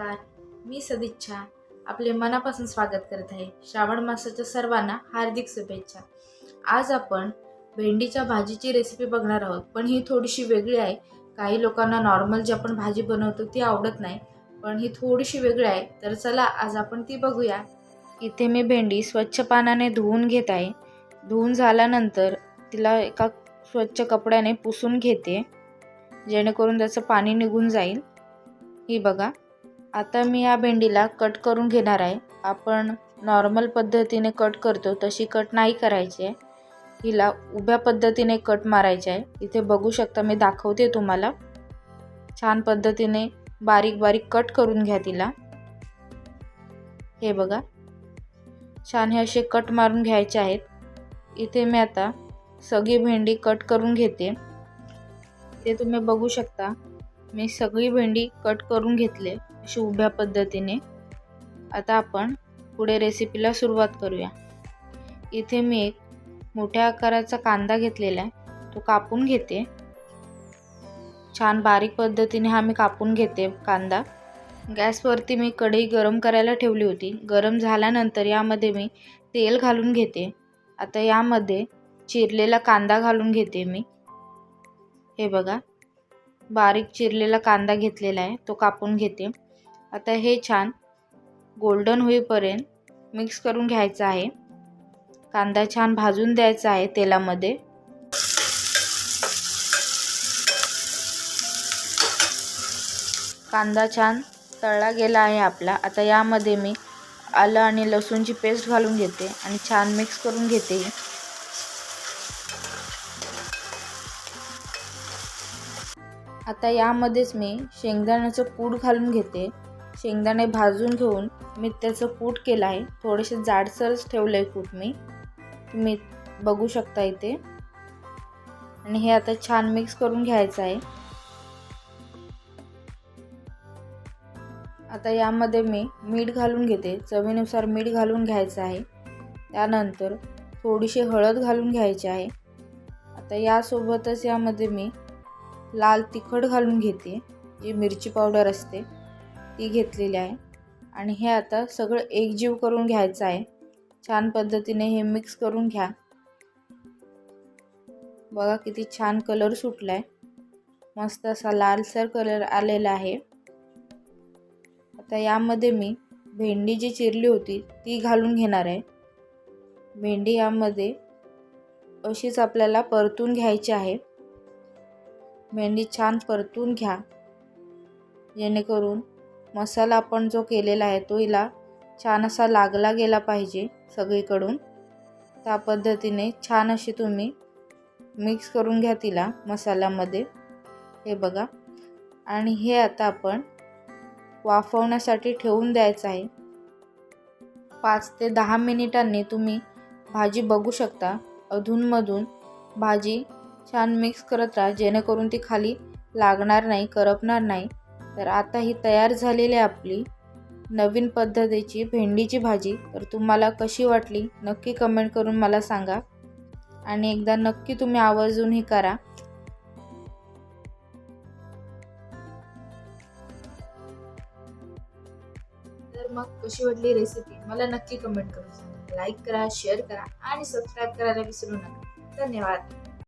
नमस्कार. मी सदिच्छा. आपले मनापासून स्वागत करत आहे. श्रावण मासाच्या सर्वांना हार्दिक शुभेच्छा. आज आपण भेंडीच्या भाजीची रेसिपी बघणार आहोत. पण ही थोडीशी वेगळी आहे. काही लोकांना नॉर्मल जी आपण भाजी बनवतो ती आवडत नाही. पण ही थोडीशी वेगळी आहे. तर चला आज आपण ती बघूया. इथे मी भेंडी स्वच्छ पानाने धुवून घेत आहे. धुवून झाल्यानंतर तिला एका स्वच्छ कपड्याने पुसून घेते. जेणेकरून त्याचं पाणी निघून जाईल. ही बघा. आता मी या भेंडीला कट करून घेणार आहे. आपण नॉर्मल पद्धतीने कट करतो तशी कट नाही करायची आहे. हिला उभ्या पद्धतीने कट मारायचे आहे. इथे बघू शकता मी दाखवते तुम्हाला. छान पद्धतीने बारीक बारीक कट करून घ्या तिला. हे बघा. छान हे असे कट मारून घ्यायचे आहेत. इथे मी आता सगळी भेंडी कट करून घेते. ते तुम्ही बघू शकता. मी सगळी भेंडी कट करून घेतले अशी उभ्या पद्धतीने. आता आपण पुढे रेसिपीला सुरुवात करूया. इथे मी एक मोठ्या आकाराचा कांदा घेतलेला आहे. तो कापून घेते. छान बारीक पद्धतीने हा मी कापून घेते कांदा. गॅसवरती मी कढई गरम करायला ठेवली होती. गरम झाल्यानंतर यामध्ये मी तेल घालून घेते. आता यामध्ये चिरलेला कांदा घालून घेते मी. हे बघा. बारीक चिरलेला कांदा घेतलेला आहे तो कापून घेते. आता हे छान गोल्डन होईपर्यंत मिक्स करून घ्यायचं आहे. कांदा छान भाजून द्यायचा आहे तेलामध्ये. कांदा छान तळला गेला आहे आपला. आता यामध्ये मी आलं आणि लसूणची पेस्ट घालून घेते आणि छान मिक्स करून घेते आता यामध्येच मी शेंगदाण्याचं पूड घालून घेते. शेंगदाणे भाजून घेऊन मी त्याचं कूट केलं आहे. थोडेसे जाडसरच ठेवलं आहे कूट मी. तुम्ही बघू शकता इथे. आणि हे आता छान मिक्स करून घ्यायचं आहे. आता यामध्ये मी मीठ घालून घेते. चवीनुसार मीठ घालून घ्यायचं आहे. त्यानंतर थोडीशी हळद घालून घ्यायची आहे. आता यासोबतच यामध्ये मी लाल तिखट घालून घेते जी मिरची पावडर असते ती घेतलेली आहे. आणि हे आता सगळं एकजीव करून घ्यायचं आहे. छान पद्धतीने हे मिक्स करून घ्या. बघा किती छान कलर सुटला आहे मस्त असा लालसर कलर आलेला आहे. आता यामध्ये मी भेंडी जी चिरली होती ती घालून घेणार आहे. भेंडी यामध्ये अशीच आपल्याला परतून घ्यायची आहे. भेंडी छान परतून घ्या. जेणेकरून मसाला आपण जो केलेला आहे तो हिला छान असा लागला गेला पाहिजे सगळीकडून. त्या पद्धतीने छान अशी तुम्ही मिक्स करून घ्या तिला मसाल्यामध्ये. हे बघा. आणि हे आता आपण वाफवण्यासाठी ठेवून द्यायचं आहे. पाच ते दहा मिनिटांनी तुम्ही भाजी बघू शकता. अधूनमधून भाजी छान मिक्स करत राहा. जेणेकरून ती खाली लागणार नाही करपणार नाही. तर आता ही तयार झालेली आहे आपली नवीन पद्धतीची भेंडीची भाजी. तर तुम्हाला कशी वाटली नक्की कमेंट करून मला सांगा. आणि एकदा नक्की तुम्ही आवर्जून ही करा. तर मग कशी वाटली रेसिपी मला नक्की कमेंट करून सांगा. लाईक करा शेअर करा आणि सबस्क्राईब करायला विसरू नका. धन्यवाद.